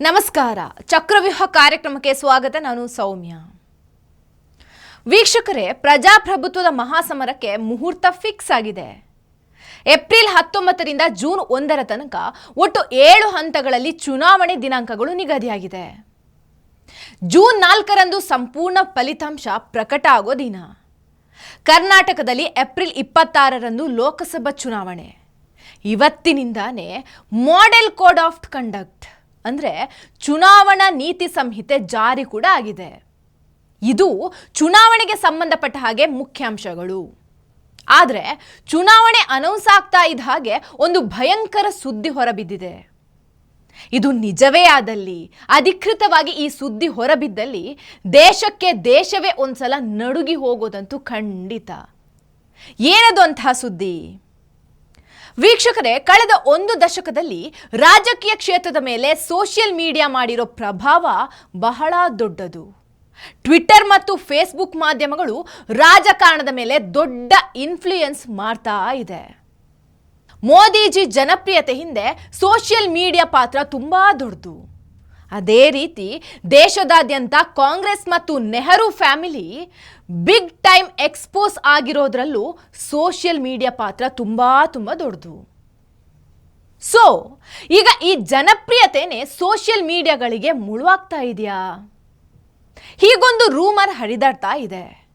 ನಮಸ್ಕಾರ. ಚಕ್ರವ್ಯೂಹ ಕಾರ್ಯಕ್ರಮಕ್ಕೆ ಸ್ವಾಗತ. ನಾನು ಸೌಮ್ಯ. ವೀಕ್ಷಕರೇ, ಪ್ರಜಾಪ್ರಭುತ್ವದ ಮಹಾಸಮರಕ್ಕೆ ಮುಹೂರ್ತ ಫಿಕ್ಸ್ ಆಗಿದೆ. ಏಪ್ರಿಲ್ ಹತ್ತೊಂಬತ್ತರಿಂದ ಜೂನ್ ಒಂದರ ತನಕ ಒಟ್ಟು ಏಳು ಹಂತಗಳಲ್ಲಿ ಚುನಾವಣೆ ದಿನಾಂಕಗಳು ನಿಗದಿಯಾಗಿದೆ. ಜೂನ್ ನಾಲ್ಕರಂದು ಸಂಪೂರ್ಣ ಫಲಿತಾಂಶ ಪ್ರಕಟ ಆಗೋ ದಿನ. ಕರ್ನಾಟಕದಲ್ಲಿ ಏಪ್ರಿಲ್ ಇಪ್ಪತ್ತಾರರಂದು ಲೋಕಸಭಾ ಚುನಾವಣೆ. ಇವತ್ತಿನಿಂದಾನೇ ಮಾಡೆಲ್ ಕೋಡ್ ಆಫ್ ಕಂಡಕ್ಟ್ ಅಂದರೆ ಚುನಾವಣಾ ನೀತಿ ಸಂಹಿತೆ ಜಾರಿ ಕೂಡ ಆಗಿದೆ. ಇದು ಚುನಾವಣೆಗೆ ಸಂಬಂಧಪಟ್ಟ ಹಾಗೆ ಮುಖ್ಯಾಂಶಗಳು. ಆದರೆ ಚುನಾವಣೆ ಅನೌನ್ಸ್ ಆಗ್ತಾ ಇದ್ದ ಹಾಗೆ ಒಂದು ಭಯಂಕರ ಸುದ್ದಿ ಹೊರಬಿದ್ದಿದೆ. ಇದು ನಿಜವೇ ಆದಲ್ಲಿ, ಅಧಿಕೃತವಾಗಿ ಈ ಸುದ್ದಿ ಹೊರಬಿದ್ದಲ್ಲಿ ದೇಶಕ್ಕೆ ದೇಶವೇ ಒಂದ್ಸಲ ನಡುಗಿ ಹೋಗೋದಂತೂ ಖಂಡಿತ. ಏನದು ಅಂತಹ ಸುದ್ದಿ? ವೀಕ್ಷಕರೇ, ಕಳೆದ ಒಂದು ದಶಕದಲ್ಲಿ ರಾಜಕೀಯ ಕ್ಷೇತ್ರದ ಮೇಲೆ ಸೋಷಿಯಲ್ ಮೀಡಿಯಾ ಮಾಡಿರೋ ಪ್ರಭಾವ ಬಹಳ ದೊಡ್ಡದು. ಟ್ವಿಟ್ಟರ್ ಮತ್ತು ಫೇಸ್ಬುಕ್ ಮಾಧ್ಯಮಗಳು ರಾಜಕಾರಣದ ಮೇಲೆ ದೊಡ್ಡ ಇನ್ಫ್ಲೂಯೆನ್ಸ್ ಮಾಡ್ತಾ ಇದೆ. ಮೋದಿಜಿ ಜನಪ್ರಿಯತೆ ಹಿಂದೆ ಸೋಷಿಯಲ್ ಮೀಡಿಯಾ ಪಾತ್ರ ತುಂಬಾ ದೊಡ್ಡದು. ಅದೇ ರೀತಿ ದೇಶದಾದ್ಯಂತ ಕಾಂಗ್ರೆಸ್ ಮತ್ತು Nehru family big time expose ಆಗಿರೋದ್ರಲ್ಲೂ social media ಪಾತ್ರ ತುಂಬ ತುಂಬ ದೊಡ್ಡದು. ಸೊ, ಈಗ ಈ ಜನಪ್ರಿಯತೆನೇ ಸೋಷಿಯಲ್ ಮೀಡಿಯಾಗಳಿಗೆ ಮುಳುವಾಗ್ತಾ ಇದೆಯಾ? ಹೀಗೊಂದು ರೂಮರ್ ಹರಿದಾಡ್ತಾ ಇದೆ.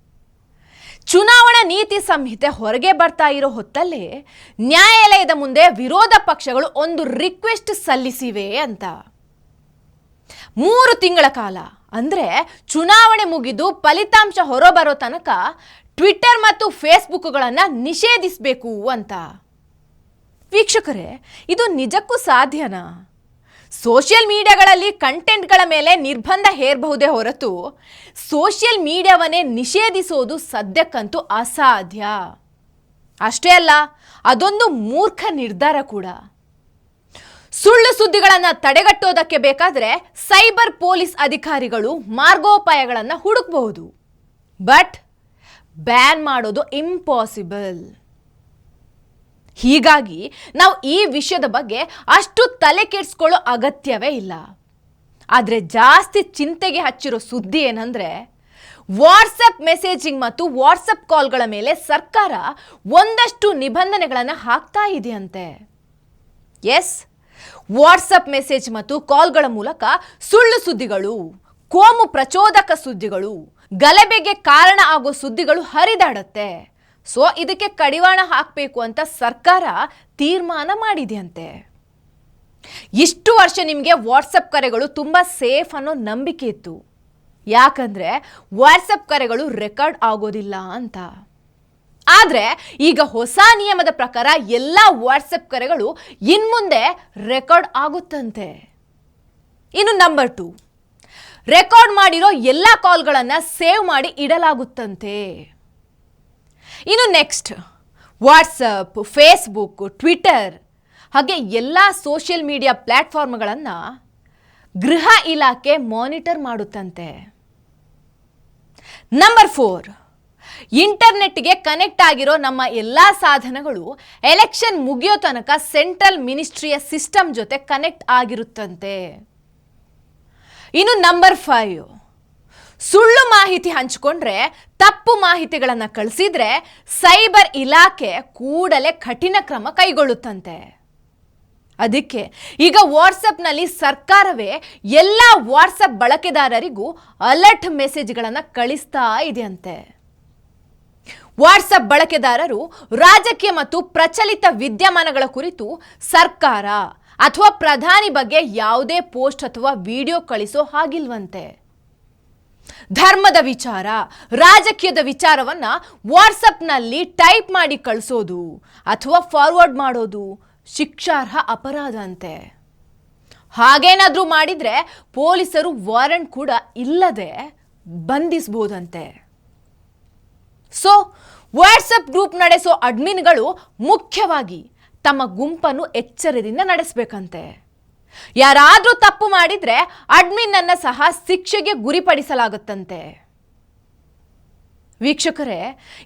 ಚುನಾವಣಾ ನೀತಿ ಸಂಹಿತೆ ಹೊರಗೆ ಬರ್ತಾ ಇರೋ ಹೊತ್ತಲ್ಲೇ ನ್ಯಾಯಾಲಯದ ಮುಂದೆ ವಿರೋಧ ಪಕ್ಷಗಳು ಒಂದು ರಿಕ್ವೆಸ್ಟ್ ಸಲ್ಲಿಸಿವೆ ಅಂತ. ಮೂರು ತಿಂಗಳ ಕಾಲ. ಅಂದರೆ ಚುನಾವಣೆ ಮುಗಿದು ಫಲಿತಾಂಶ ಹೊರಬರೋ ತನಕ ಟ್ವಿಟ್ಟರ್ ಮತ್ತು ಫೇಸ್ಬುಕ್ಗಳನ್ನು ನಿಷೇಧಿಸಬೇಕು ಅಂತ. ವೀಕ್ಷಕರೇ, ಇದು ನಿಜಕ್ಕೂ ಸಾಧ್ಯನಾ? ಸೋಷಿಯಲ್ ಮೀಡಿಯಾಗಳಲ್ಲಿ ಕಂಟೆಂಟ್ಗಳ ಮೇಲೆ ನಿರ್ಬಂಧ ಹೇರಬಹುದೇ ಹೊರತು ಸೋಷಿಯಲ್ ಮೀಡಿಯಾವನ್ನೇ ನಿಷೇಧಿಸೋದು ಸದ್ಯಕ್ಕಂತೂ ಅಸಾಧ್ಯ. ಅಷ್ಟೇ ಅಲ್ಲ, ಅದೊಂದು ಮೂರ್ಖ ನಿರ್ಧಾರ ಕೂಡ. ಸುಳ್ಳು ಸುದ್ದಿಗಳನ್ನು ತಡೆಗಟ್ಟೋದಕ್ಕೆ ಬೇಕಾದ್ರೆ ಸೈಬರ್ ಪೊಲೀಸ್ ಅಧಿಕಾರಿಗಳು ಮಾರ್ಗೋಪಾಯಗಳನ್ನು ಹುಡುಕಬಹುದು. ಬಟ್ ಬ್ಯಾನ್ ಮಾಡೋದು ಇಂಪಾಸಿಬಲ್ ಹೀಗಾಗಿ ನಾವು ಈ ವಿಷಯದ ಬಗ್ಗೆ ಅಷ್ಟು ತಲೆ ಕೆಡಿಸ್ಕೊಳ್ಳೋ ಅಗತ್ಯವೇ ಇಲ್ಲ. ಆದರೆ ಜಾಸ್ತಿ ಚಿಂತೆಗೆ ಹಚ್ಚಿರೋ ಸುದ್ದಿ ಏನಂದ್ರೆ ವಾಟ್ಸಪ್ ಮೆಸೇಜಿಂಗ್ ಮತ್ತು ವಾಟ್ಸಪ್ ಕಾಲ್ಗಳ ಮೇಲೆ ಸರ್ಕಾರ ಒಂದಷ್ಟು ನಿಬಂಧನೆಗಳನ್ನು ಹಾಕ್ತಾ ಇದೆಯಂತೆ. ಎಸ್ ವಾಟ್ಸಪ್ ಮೆಸೇಜ್ ಮತ್ತು ಕಾಲ್ಗಳ ಮೂಲಕ ಸುಳ್ಳು ಸುದ್ದಿಗಳು, ಕೋಮು ಪ್ರಚೋದಕ ಸುದ್ದಿಗಳು, ಗಲಭೆಗೆ ಕಾರಣ ಆಗೋ ಸುದ್ದಿಗಳು ಹರಿದಾಡತ್ತೆ. ಸೊ, ಇದಕ್ಕೆ ಕಡಿವಾಣ ಹಾಕಬೇಕು ಅಂತ ಸರ್ಕಾರ ತೀರ್ಮಾನ ಮಾಡಿದೆಯಂತೆ. ಇಷ್ಟು ವರ್ಷ ನಿಮಗೆ ವಾಟ್ಸಪ್ ಕರೆಗಳು ತುಂಬ ಸೇಫ್ ಅನ್ನೋ ನಂಬಿಕೆ ಇತ್ತು. ಯಾಕಂದ್ರೆ ವಾಟ್ಸಪ್ ಕರೆಗಳು ರೆಕಾರ್ಡ್ ಆಗೋದಿಲ್ಲ ಅಂತ. ಆದರೆ ಈಗ ಹೊಸ ನಿಯಮದ ಪ್ರಕಾರ ಎಲ್ಲ ವಾಟ್ಸಪ್ ಕರೆಗಳು ಇನ್ಮುಂದೆ ರೆಕಾರ್ಡ್ ಆಗುತ್ತಂತೆ. ಇನ್ನು ನಂಬರ್ ಟು ರೆಕಾರ್ಡ್ ಮಾಡಿರೋ ಎಲ್ಲ ಕಾಲ್ಗಳನ್ನು ಸೇವ್ ಮಾಡಿ ಇಡಲಾಗುತ್ತಂತೆ. ಇನ್ನು ನೆಕ್ಸ್ಟ್ ವಾಟ್ಸಪ್ ಫೇಸ್ಬುಕ್ ಟ್ವಿಟರ್ ಹಾಗೆ ಎಲ್ಲ ಸೋಷಿಯಲ್ ಮೀಡಿಯಾ ಪ್ಲ್ಯಾಟ್ಫಾರ್ಮ್ಗಳನ್ನು ಗೃಹ ಇಲಾಖೆ ಮಾನಿಟರ್ ಮಾಡುತ್ತಂತೆ. ನಂಬರ್ ಫೋರ್ ಇಂಟರ್ನೆಟ್ಗೆ ಕನೆಕ್ಟ್ ಆಗಿರೋ ನಮ್ಮ ಎಲ್ಲ ಸಾಧನಗಳು ಎಲೆಕ್ಷನ್ ಮುಗಿಯೋ ತನಕ ಸೆಂಟ್ರಲ್ ಮಿನಿಸ್ಟ್ರಿಯ ಸಿಸ್ಟಮ್ ಜೊತೆ ಕನೆಕ್ಟ್ ಆಗಿರುತ್ತಂತೆ. ಇನ್ನು ನಂಬರ್ ಫೈವ್, ಸುಳ್ಳು ಮಾಹಿತಿ ಹಂಚಿಕೊಂಡ್ರೆ ತಪ್ಪು ಮಾಹಿತಿಗಳನ್ನು ಕಳಿಸಿದ್ರೆ ಸೈಬರ್ ಇಲಾಖೆ ಕೂಡಲೇ ಕಠಿಣ ಕ್ರಮ ಕೈಗೊಳ್ಳುತ್ತಂತೆ. ಅದಕ್ಕೆ ಈಗ ವಾಟ್ಸಪ್ನಲ್ಲಿ ಸರ್ಕಾರವೇ ಎಲ್ಲ ವಾಟ್ಸಪ್ ಬಳಕೆದಾರರಿಗೂ ಅಲರ್ಟ್ ಮೆಸೇಜ್ಗಳನ್ನು ಕಳಿಸ್ತಾ ಇದೆಯಂತೆ. ವಾಟ್ಸಪ್ ಬಳಕೆದಾರರು ರಾಜಕೀಯ ಮತ್ತು ಪ್ರಚಲಿತ ವಿದ್ಯಮಾನಗಳ ಕುರಿತು ಸರ್ಕಾರ ಅಥವಾ ಪ್ರಧಾನಿ ಬಗ್ಗೆ ಯಾವುದೇ ಪೋಸ್ಟ್ ಅಥವಾ ವಿಡಿಯೋ ಕಳಿಸೋ ಹಾಗಿಲ್ವಂತೆ. ಧರ್ಮದ ವಿಚಾರ, ರಾಜಕೀಯದ ವಿಚಾರವನ್ನ ವಾಟ್ಸಪ್ನಲ್ಲಿ ಟೈಪ್ ಮಾಡಿ ಕಳಿಸೋದು ಅಥವಾ ಫಾರ್ವರ್ಡ್ ಮಾಡೋದು ಶಿಕ್ಷಾರ್ಹ ಅಪರಾಧ ಅಂತೆ. ಹಾಗೇನಾದರೂ ಮಾಡಿದರೆ ಪೊಲೀಸರು ವಾರೆಂಟ್ ಕೂಡ ಇಲ್ಲದೆ ಬಂಧಿಸಬಹುದಂತೆ ಸೊ ವಾಟ್ಸಪ್ ಗ್ರೂಪ್ ನಡೆಸೋ ಅಡ್ಮಿನ್ಗಳು ಮುಖ್ಯವಾಗಿ ತಮ್ಮ ಗುಂಪನ್ನು ಎಚ್ಚರದಿಂದ ನಡೆಸಬೇಕಂತೆ. ಯಾರಾದರೂ ತಪ್ಪು ಮಾಡಿದರೆ ಅಡ್ಮಿನ್ನನ್ನು ಸಹ ಶಿಕ್ಷೆಗೆ ಗುರಿಪಡಿಸಲಾಗುತ್ತಂತೆ. ವೀಕ್ಷಕರೇ,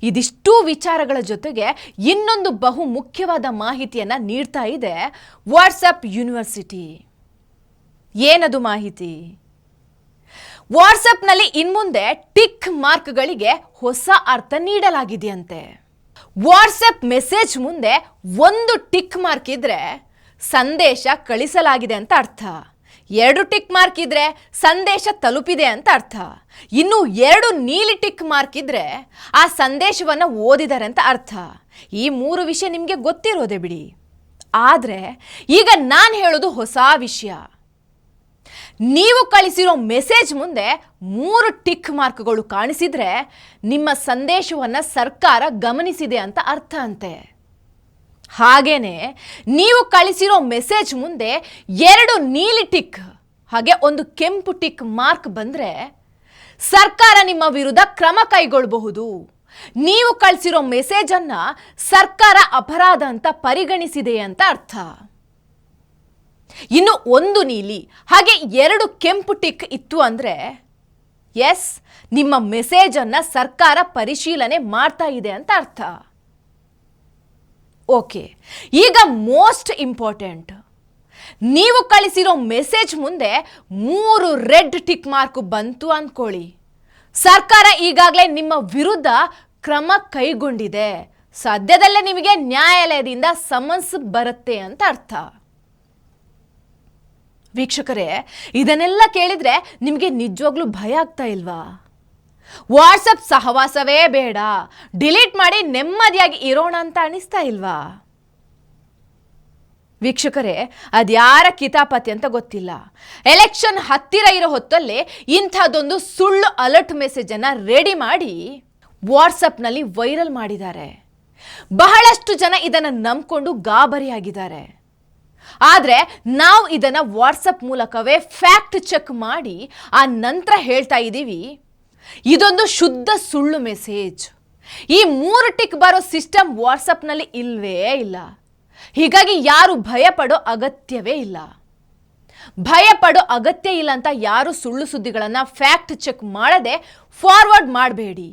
ಇದಿಷ್ಟೂ ವಿಚಾರಗಳ ಜೊತೆಗೆ ಇನ್ನೊಂದು ಬಹು ಮುಖ್ಯವಾದ ಮಾಹಿತಿಯನ್ನು ನೀಡ್ತಾ ಇದೆ ವಾಟ್ಸಪ್ ಯೂನಿವರ್ಸಿಟಿ ಏನದು ಮಾಹಿತಿ? ವಾಟ್ಸಪ್ನಲ್ಲಿ ಇನ್ಮುಂದೆ ಟಿಕ್ ಮಾರ್ಕ್ಗಳಿಗೆ ಹೊಸ ಅರ್ಥ ನೀಡಲಾಗಿದೆಯಂತೆ. ವಾಟ್ಸಪ್ ಮೆಸೇಜ್ ಮುಂದೆ ಒಂದು ಟಿಕ್ ಮಾರ್ಕ್ ಇದ್ರೆ ಸಂದೇಶ ಕಳಿಸಲಾಗಿದೆ ಅಂತ ಅರ್ಥ. ಎರಡು ಟಿಕ್ ಮಾರ್ಕ್ ಇದ್ರೆ ಸಂದೇಶ ತಲುಪಿದೆ ಅಂತ ಅರ್ಥ. ಇನ್ನು ಎರಡು ನೀಲಿ ಟಿಕ್ ಮಾರ್ಕ್ ಇದ್ರೆ ಆ ಸಂದೇಶವನ್ನು ಓದಿದ್ದಾರೆ ಅಂತ ಅರ್ಥ. ಈ ಮೂರು ವಿಷಯ ನಿಮಗೆ ಗೊತ್ತಿರೋದೆ ಬಿಡಿ. ಆದರೆ ಈಗ ನಾನು ಹೇಳೋದು ಹೊಸ ವಿಷಯ. ನೀವು ಕಳಿಸಿರೋ ಮೆಸೇಜ್ ಮುಂದೆ ಮೂರು ಟಿಕ್ ಮಾರ್ಕ್ಗಳು ಕಾಣಿಸಿದ್ರೆ ನಿಮ್ಮ ಸಂದೇಶವನ್ನು ಸರ್ಕಾರ ಗಮನಿಸಿದೆ ಅಂತ ಅರ್ಥ ಅಂತೆ. ಹಾಗೇನೆ ನೀವು ಕಳಿಸಿರೋ ಮೆಸೇಜ್ ಮುಂದೆ ಎರಡು ನೀಲಿ ಟಿಕ್, ಹಾಗೆ ಒಂದು ಕೆಂಪು ಟಿಕ್ ಮಾರ್ಕ್ ಬಂದರೆ ಸರ್ಕಾರ ನಿಮ್ಮ ವಿರುದ್ಧ ಕ್ರಮ ಕೈಗೊಳ್ಳಬಹುದು. ನೀವು ಕಳಿಸಿರೋ ಮೆಸೇಜನ್ನು ಸರ್ಕಾರ ಅಪರಾಧ ಅಂತ ಪರಿಗಣಿಸಿದೆ ಅಂತ ಅರ್ಥ. ಇನ್ನು ಒಂದು ನೀಲಿ, ಹಾಗೆ ಎರಡು ಕೆಂಪು ಟಿಕ್ ಇತ್ತು ಅಂದರೆ ಎಸ್ ನಿಮ್ಮ ಮೆಸೇಜನ್ನು ಸರ್ಕಾರ ಪರಿಶೀಲನೆ ಮಾಡ್ತಾ ಇದೆ ಅಂತ ಅರ್ಥ. ಓಕೆ ಈಗ ಮೋಸ್ಟ್ ಇಂಪಾರ್ಟೆಂಟ್ ನೀವು ಕಳಿಸಿರೋ ಮೆಸೇಜ್ ಮುಂದೆ ಮೂರು ರೆಡ್ ಟಿಕ್ ಮಾರ್ಕ್ ಬಂತು ಅಂದ್ಕೊಳ್ಳಿ ಸರ್ಕಾರ ಈಗಾಗಲೇ ನಿಮ್ಮ ವಿರುದ್ಧ ಕ್ರಮ ಕೈಗೊಂಡಿದೆ. ಸದ್ಯದಲ್ಲೇ ನಿಮಗೆ ನ್ಯಾಯಾಲಯದಿಂದ ಸಮನ್ಸ್ ಬರುತ್ತೆ ಅಂತ ಅರ್ಥ. ವೀಕ್ಷಕರೇ, ಇದನ್ನೆಲ್ಲ ಕೇಳಿದ್ರೆ ನಿಮಗೆ ನಿಜವಾಗ್ಲೂ ಭಯ ಆಗ್ತಾ ಇಲ್ವಾ? ವಾಟ್ಸಪ್ ಸಹವಾಸವೇ ಬೇಡ. ಡಿಲೀಟ್ ಮಾಡಿ ನೆಮ್ಮದಿಯಾಗಿ ಇರೋಣ ಅಂತ ಅನಿಸ್ತಾ ಇಲ್ವಾ? ವೀಕ್ಷಕರೇ, ಅದ್ಯಾರ ಕಿತಾಪತಿ ಅಂತ ಗೊತ್ತಿಲ್ಲ. ಎಲೆಕ್ಷನ್ ಹತ್ತಿರ ಇರೋ ಹೊತ್ತಲ್ಲಿ ಇಂಥದ್ದೊಂದು ಸುಳ್ಳು ಅಲರ್ಟ್ ಮೆಸೇಜನ್ನು ರೆಡಿ ಮಾಡಿ ವಾಟ್ಸಪ್ನಲ್ಲಿ ವೈರಲ್ ಮಾಡಿದ್ದಾರೆ. ಬಹಳಷ್ಟು ಜನ ಇದನ್ನು ನಂಬಿಕೊಂಡು ಗಾಬರಿಯಾಗಿದ್ದಾರೆ. ಆದರೆ ನಾವು ಇದನ್ನು ವಾಟ್ಸಪ್ ಮೂಲಕವೇ ಫ್ಯಾಕ್ಟ್ ಚೆಕ್ ಮಾಡಿ ಆ ನಂತರ ಹೇಳ್ತಾ ಇದ್ದೀವಿ ಇದೊಂದು ಶುದ್ಧ ಸುಳ್ಳು ಮೆಸೇಜ್. ಈ ಮೂರು ಟಿಕ್ ಬರೋ ಸಿಸ್ಟಮ್ ವಾಟ್ಸಪ್ನಲ್ಲಿ ಇಲ್ವೇ ಇಲ್ಲ. ಹೀಗಾಗಿ ಯಾರು ಭಯ ಪಡೋ ಅಗತ್ಯವೇ ಇಲ್ಲ. ಭಯ ಪಡೋ ಅಗತ್ಯ ಇಲ್ಲ ಅಂತ ಯಾರು ಸುಳ್ಳು ಸುದ್ದಿಗಳನ್ನು ಫ್ಯಾಕ್ಟ್ ಚೆಕ್ ಮಾಡದೆ ಫಾರ್ವರ್ಡ್ ಮಾಡಬೇಡಿ.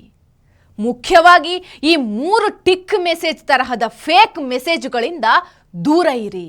ಮುಖ್ಯವಾಗಿ ಈ ಮೂರು ಟಿಕ್ ಮೆಸೇಜ್ ತರಹದ ಫೇಕ್ ಮೆಸೇಜ್ಗಳಿಂದ ದೂರ ಇರಿ.